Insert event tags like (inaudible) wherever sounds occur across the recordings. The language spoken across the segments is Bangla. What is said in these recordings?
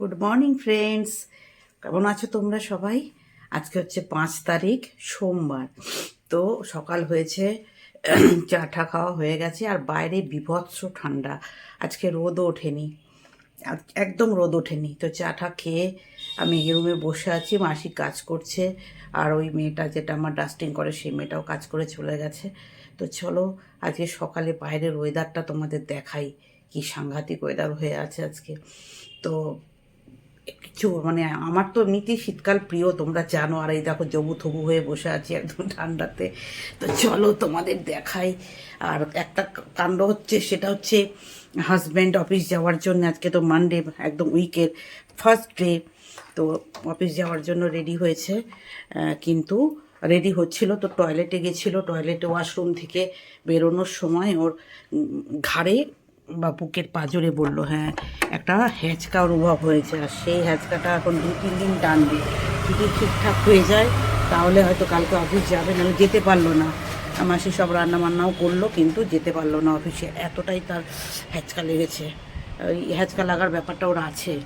গুড মর্নিং ফ্রেন্ডস কেমন আছো তোমরা সবাই? আজকে হচ্ছে পাঁচ তারিখ, সোমবার। তো সকাল হয়েছে (clears throat) চা ঠা খাওয়া হয়ে গেছে, আর বাইরে বিভৎস ঠান্ডা। আজকে রোদও ওঠেনি। একদম রোদ ওঠেনি। তো চা ঠা খেয়ে আমি রুমে বসে আছি, মাসি কাজ করছে, আর ওই মেয়েটা যেটা আমার ডাস্টিং করে, সেই মেয়েটাও কাজ করে চলে গেছে। তো চলো, আজকে সকালে বাইরের ওয়েদারটা তোমাদের দেখাই, কি সাংঘাতিক ওয়েদার হয়ে আছে আজকে। তো কিছু মানে আমার তো এমনিতেই শীতকাল প্রিয়, তোমরা জানো, আর এই দেখো জবু থবু হয়ে বসে আছি একদম ঠান্ডাতে। তো চলো তোমাদের দেখাই। আর একটা কাণ্ড হচ্ছে, সেটা হচ্ছে হাজব্যান্ড অফিস যাওয়ার জন্য, আজকে তো মানডে একদম উইকের ফার্স্ট ডে তো অফিস যাওয়ার জন্য রেডি হয়েছে। কিন্তু রেডি হচ্ছিল, তো টয়লেটে গেছিল। টয়লেটে ওয়াশরুম থেকে বেরোনোর সময় ওর ঘাড়ে বা বুকের পাঁজরে বলল হ্যাঁ একটা হ্যাঁচকা অনুভব হয়েছে আর সেই হ্যাঁচকাটা এখন দু তিন দিন টানবে। যদি ঠিকঠাক হয়ে যায়, তাহলে হয়তো কালকে অফিস যাবে নাহলে যেতে পারল না। মাসি সব রান্না বান্নাও করল, কিন্তু যেতে পারল না অফিসে। এতটাই তার হ্যাঁচকা লেগেছে। ওই হ্যাঁচকা লাগার ব্যাপারটা ওর আছে।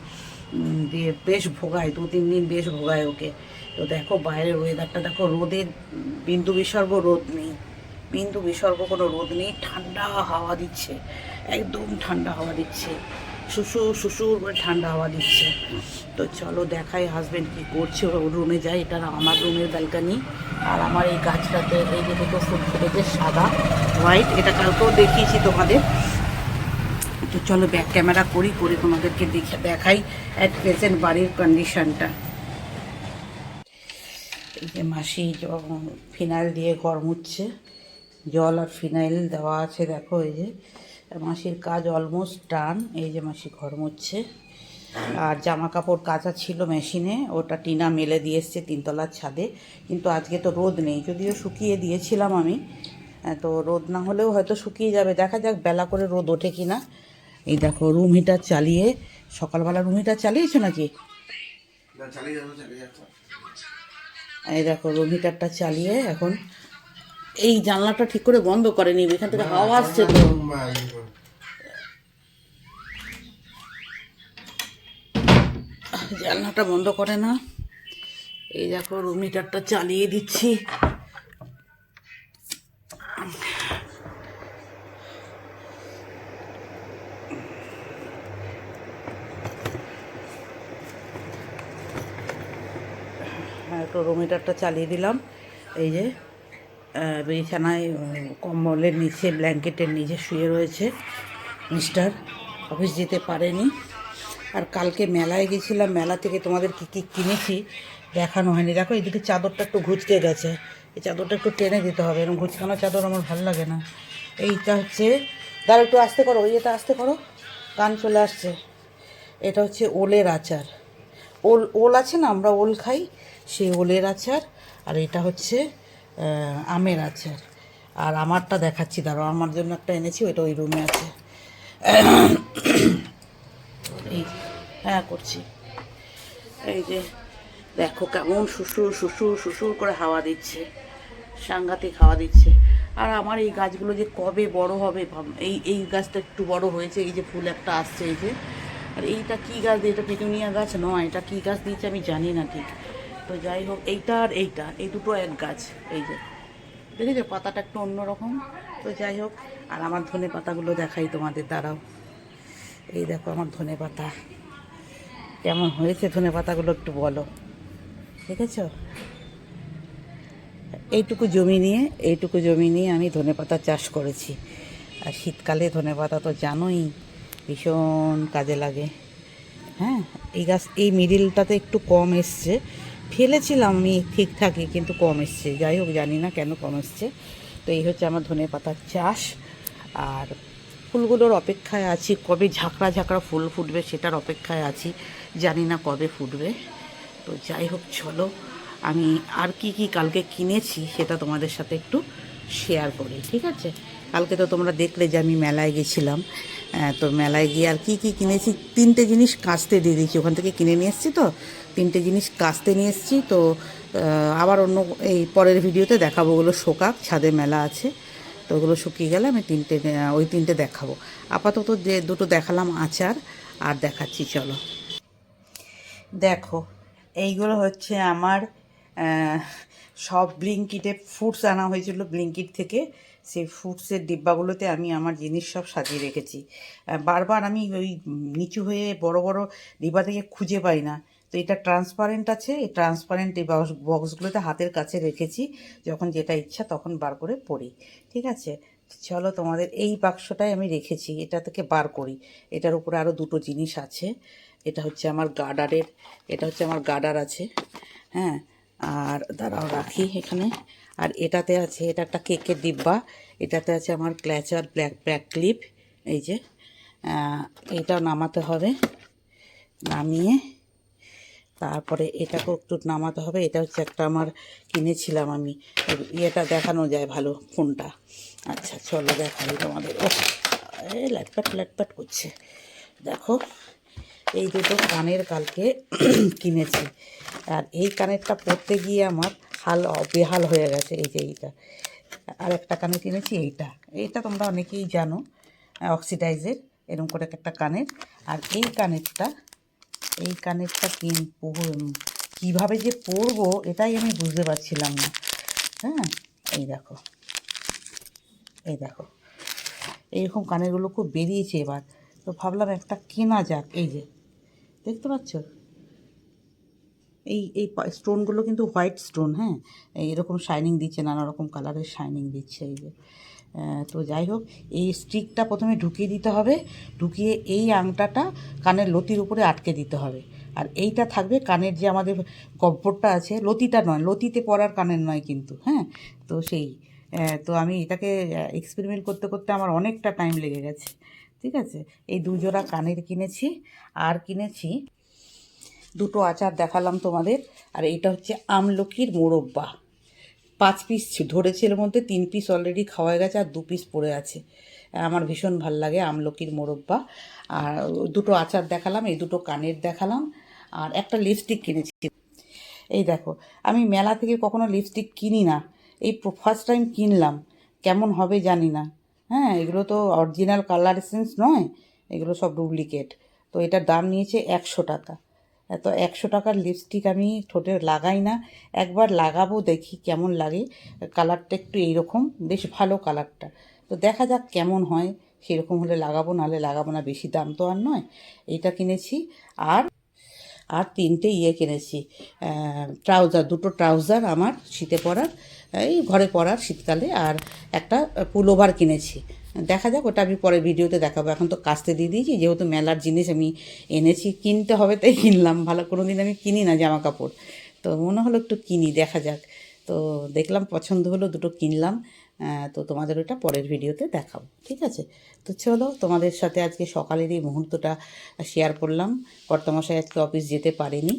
দিয়ে বেশ ভোগায়, দু তিন দিন বেশ ভোগায় ওকে। তো দেখো বাইরের ওয়েদারটা দেখো রোদের বিন্দু বিসর্গ রোদ নেই। বিন্দু বিসর্গ কোনো রোদ নেই। ঠান্ডা হাওয়া দিচ্ছে। একদম ঠান্ডা হাওয়া দিচ্ছে। শুশুর শুশুর করে ঠান্ডা হাওয়া দিচ্ছে। তো চলো দেখাই হাজব্যান্ড কী করছে, ওর রুমে যাই। এটা আমার রুমের ব্যালকানি আর আমার এই গাছটাতে এই যে দুটো ফুল ফুটেছে সাদা হোয়াইট এটা কালকেও দেখিয়েছি তোমাদের। তো চলো ব্যাক ক্যামেরা করি, করে তোমাদেরকে দেখে দেখাই অ্যাট প্রেজেন্ট বাড়ির কন্ডিশনটা এই যে মাসি ফিনাইল দিয়ে গরম হচ্ছে জল আর ফিনাইল দেওয়া আছে, দেখো এই যে। মাসির কাজ অলমোস্ট ডান এই যে মাসি ঘর মুছছে। আর জামা কাপড় কাচা ছিল মেশিনে ওটা টিনা মেলে দিয়ে এসছে তিনতলার ছাদে। কিন্তু আজকে তো রোদ নেই যদিও শুকিয়ে দিয়েছিলাম আমি তো রোদ না হলেও হয়তো শুকিয়ে যাবে। দেখা যাক বেলা করে রোদ ওঠে কি না এই দেখো রুম হিটার চালিয়ে সকালবেলা রুম হিটার চালিয়েছো নাকি? এই দেখো রুম হিটারটা চালিয়ে এখন এই জানলাটা ঠিক করে বন্ধ করে নিবি এখান থেকে হাওয়া আসছে তো। জানলাটা বন্ধ করে না। এই দেখো রুম হিটারটা চালিয়ে দিচ্ছি। হ্যাঁ তো রুম হিটারটা চালিয়ে দিলাম। এই যে বিছানায় কম্বলের নিচে ব্ল্যাঙ্কেটের নিচে শুয়ে রয়েছে মিস্টার। অফিস যেতে পারেনি। আর কালকে মেলায় গেছিলাম। মেলা থেকে তোমাদের কী কী কিনেছি দেখানো হয়নি। দেখো, এদিকে চাদরটা একটু ঘুচকে গেছে। এই চাদরটা একটু টেনে দিতে হবে। এরকম ঘুচকানো চাদর আমার ভালো লাগে না। এইটা হচ্ছে দাঁড়া একটু আস্তে করো। ওই এটা আস্তে করো। কান চলে আসছে। এটা হচ্ছে ওলের আচার। ওল ওল আছে না, আমরা ওল খাই। সেই ওলের আচার। আর এটা হচ্ছে আমের আচার আর আমারটা দেখাচ্ছি, দাঁড়াও, আমার জন্য একটা এনেছি, ওইটা ওই রুমে আছে। (coughs) এই হ্যাঁ করছি। এই যে, দেখো কেমন শ্বশুর শ্বশুর শ্বশুর করে হাওয়া দিচ্ছে, সাংঘাতিক হাওয়া দিচ্ছে। আর আমার এই গাছগুলো যে কবে বড় হবে এই এই গাছটা একটু বড় হয়েছে, এই যে ফুল একটা আসছে, এই যে। আর এইটা কী গাছ? দিয়ে এটা পিটুনিয়া গাছ? নয় এটা কী গাছ দিয়েছে আমি জানি না ঠিক। তো যাই হোক, এইটা আর এইটা, এই দুটো এক গাছ, এই যে। দেখেছ, পাতাটা একটু অন্যরকম। তো যাই হোক, আর আমার ধনে পাতাগুলো দেখাই তোমাদের দ্বারাও এই দেখো আমার ধনে পাতা। কেমন হয়েছে ধনে পাতাগুলো একটু বলো। দেখেছ? এইটুকু জমি নিয়ে, এইটুকু জমি নিয়ে আমি ধনেপাতা চাষ করেছি। আর শীতকালে ধনেপাতা তো জানোই, ভীষণ কাজে লাগে। হ্যাঁ এই গাছ, এই মিডিলটাতে একটু কম এসছে। ফেলেছিলাম আমি ঠিকঠাকই, কিন্তু কম এসছে। যাই হোক, জানি না কেন কম এসছে। তো এই হচ্ছে আমার ধনে পাতার চাষ। আর ফুলগুলোর অপেক্ষায় আছি, কবে ঝাঁকড়া ঝাঁকড়া ফুল ফুটবে সেটার অপেক্ষায় আছি, জানি না কবে ফুটবে। তো যাই হোক, চলো, আমি আর কি কি কালকে কিনেছি সেটা তোমাদের সাথে একটু শেয়ার করি, ঠিক আছে? কালকে তো তোমরা দেখলে যে আমি মেলায় গেছিলাম। তো মেলায় গিয়ে আর কি কি কিনেছি? তিনটে জিনিস কাচতে দিয়ে দিয়েছি। ওখান থেকে কিনে নিয়ে এসেছি তো? তিনটে জিনিস কাচতে নিয়ে এসেছি, তো আবার অন্য এই পরের ভিডিওতে দেখাবো ওগুলো শোকাক ছাদে মেলা আছে, তো ওগুলো শুকিয়ে গেলে আমি তিনটে ওই তিনটে দেখাবো। আপাতত যে দুটো দেখালাম আচার, আর দেখাচ্ছি, চলো। দেখো, এইগুলো হচ্ছে আমার সব ব্লিঙ্কিটে ফ্রুটস আনা হয়েছিল ব্লিঙ্কিট থেকে। সেই ফ্রুটসের ডিব্বাগুলোতে আমি আমার জিনিস সব সাজিয়ে রেখেছি। বারবার আমি ওই নিচু হয়ে বড় বড় ডিব্বা থেকে খুঁজে পাই না। তো এটা ট্রান্সপারেন্ট আছে। এই ট্রান্সপারেন্ট এই বক্সগুলোতে হাতের কাছে রেখেছি। যখন যেটা ইচ্ছা তখন বার করে পড়ি। ঠিক আছে? চলো তোমাদের এই বাক্সটাই আমি রেখেছি। এটা থেকে বার করি। এটার উপরে আরও দুটো জিনিস আছে। এটা হচ্ছে আমার গার্ডারের, এটা হচ্ছে আমার গার্ডার আছে। হ্যাঁ? আর দাঁড়াও রাখি এখানে। আর এটাতে আছে, এটা একটা কেকের ডিব্বা। এটাতে আছে আমার ক্ল্যাচার ব্ল্যাক ব্ল্যাক ক্লিপ। এই যে এটাও নামাতে হবে। নামিয়ে তারপরে এটাকেও একটু নামাতে হবে। এটা হচ্ছে একটা আমার কিনেছিলাম আমি। ইয়েটা দেখানো যায় ভালো ফোনটা। আচ্ছা চলো দেখাই তোমাদের। ও ল্যাটপ্যাট ল্যাটপ্যাট করছে। দেখো, এই দুটো কানের কালকে (clears throat) কিনেছি। আর এই কানেরটা পরতে গিয়ে আমার হাল বেহাল হয়ে গেছে, এই যে এইটা। আর একটা কানে কিনেছি, এইটা। এইটা তোমরা অনেকেই জানো, অক্সিডাইজের, এরকম করে একটা কানের। আর এই কানেরটা এই কানেরটা কিন কীভাবে যে পরবো এটাই আমি বুঝতে পারছিলাম না। হ্যাঁ এই দেখো। এই দেখো। এইরকম কানেরগুলো খুব বেরিয়েছে এবার। তো ভাবলাম একটা কেনা যাক, এই যে। দেখতে পাচ্ছ? এই এই স্টোনগুলো কিন্তু হোয়াইট স্টোন হ্যাঁ? এরকম শাইনিং দিচ্ছে নানা রকম কালারের শাইনিং দিচ্ছে, এই যে। তো যাই হোক, এই স্টিকটা প্রথমে ঢুকিয়ে দিতে হবে। ঢুকিয়ে এই আংটাটা কানের লতির উপরে আটকে দিতে হবে। আর এইটা থাকবে কানের যে আমাদের গব্বরটা আছে, লতিটা নয়, লতিতে পরার কানের নয় কিন্তু হ্যাঁ? তো সেই তো আমি এটাকে এক্সপেরিমেন্ট করতে করতে আমার অনেকটা টাইম লেগে গেছে, ঠিক আছে? এই দুজোড়া কানের কিনেছি, আর কিনেছি দুটো আচার দেখালাম তোমাদের। আর এইটা হচ্ছে আমলকির মোরব্বা। পাঁচ পিস ধরেছে এর মধ্যে, তিন পিস অলরেডি খাওয়া গেছে আর দু পিস পড়ে আছে। আমার ভীষণ ভালো লাগে আমলকির মোরব্বা। আর দুটো আচার দেখালাম, এই দুটো কানের দেখালাম। আর একটা লিপস্টিক কিনেছি। এই দেখো, আমি মেলা থেকে কখনো লিপস্টিক কিনি না। এই ফার্স্ট টাইম কিনলাম। কেমন হবে জানি না। হ্যাঁ এগুলো তো অরিজিনাল কালার এসেন্স নয়, এগুলো সব ডুপ্লিকেট তো এটার দাম নিয়েছে একশো টাকা। এত একশো টাকার লিপস্টিক আমি ঠোঁটে লাগাই না। একবার লাগাবো, দেখি কেমন লাগে। কালারটা একটু এইরকম, বেশ ভালো কালারটা তো দেখা যাক কেমন হয়। সেরকম হলে লাগাবো, নাহলে লাগাবো না, বেশি দাম তো আর নয়। এইটা কিনেছি। আর আর তিনটে ইয়ে কিনেছি। ট্রাউজার দুটো ট্রাউজার আমার শীতে পরার, এই ঘরে পরার শীতকালে। আর একটা পুলোভার কিনেছি। দেখা যাক, ওটা আমি পরে ভিডিওতে দেখাবো। এখন তো কাস্তে দিয়ে দিয়েছি, যেহেতু মেলার জিনিস আমি এনেছি, কিনতে হবে তাই কিনলাম। ভালো কোনো দিন আমি কিনি না জামা কাপড় তো মনে হলো একটু কিনি, দেখা যাক। তো দেখলাম পছন্দ হলো, দুটো কিনলাম। তো তোমাদের ওটা পরের ভিডিওতে দেখাবো, ঠিক আছে? তো চলো, তোমাদের সাথে আজকে সকালের এই মুহূর্তটা শেয়ার করলাম। কর্তামশাই আজকে অফিস যেতে পারেনি।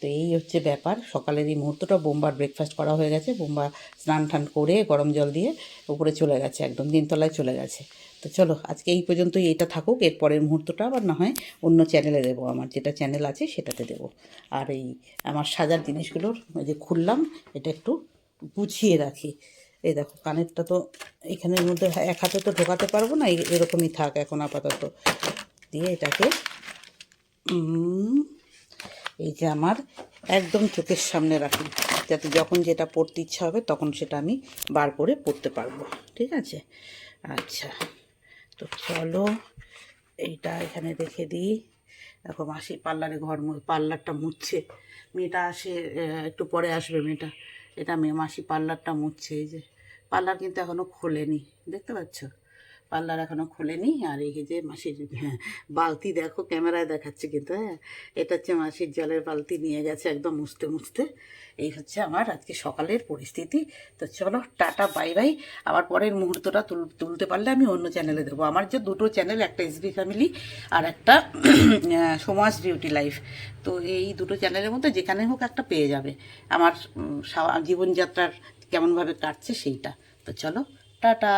তো এই হচ্ছে ব্যাপার। সকালের এই মুহূর্তটা বোম্বার ব্রেকফাস্ট করা হয়ে গেছে। বোম্বা স্নান টান করে গরম জল দিয়ে উপরে চলে গেছে, একদম দিনতলায় চলে গেছে। তো চলো, আজকে এই পর্যন্তই এটা থাকুক। এর পরের মুহূর্তটা আবার না হয় অন্য চ্যানেলে দেবো আমার। যেটা চ্যানেল আছে সেটাতে দেবো। আর এই আমার সাজার জিনিসগুলোর যে খুললাম, এটা একটু গুছিয়ে রাখি। এই দেখো, কানেরটা তো এখানের মধ্যে এক হাতে তো ঢোকাতে পারব না এরকমই থাক এখন আপাতত। দিয়ে এটাকে এই যে আমার একদম চোখের সামনে রাখি। যাতে যখন যেটা পড়তে ইচ্ছা হবে, তখন সেটা আমি বার করে পড়তে পারব। ঠিক আছে? আচ্ছা। তো চলো, এইটা এখানে রেখে দিই। দেখো মাসি পার্লারে ঘর পার্লারটা মুছছে। মেয়েটা আসে একটু পরে আসবে মেয়েটা। এটা মেয়ে মাসি পার্লারটা মুছছে, এই যে। পার্লার কিন্তু এখনও খোলেনি। দেখতে পাচ্ছ? পার্লার এখনও খোলেনি। আর এই যে মাসির হ্যাঁ বালতি দেখো, ক্যামেরায় দেখাচ্ছে কিন্তু হ্যাঁ এটা হচ্ছে মাসির জলের বালতি নিয়ে গেছে একদম মুছতে মুছতে। এই হচ্ছে আমার আজকে সকালের পরিস্থিতি। তো চলো, টাটা, বাই বাই। আবার পরের মুহূর্তটা তুল, তুলতে পারলে আমি অন্য চ্যানেলে দেবো। আমার যে দুটো চ্যানেল একটা এসবি ফ্যামিলি আর একটা সমাজ বিউটি লাইফ তো এই দুটো চ্যানেলের মধ্যে যেখানে হোক একটা পেয়ে যাবে। আমার জীবনযাত্রার কেমনভাবে কাটছে সেইটা। তো চলো, টাটা।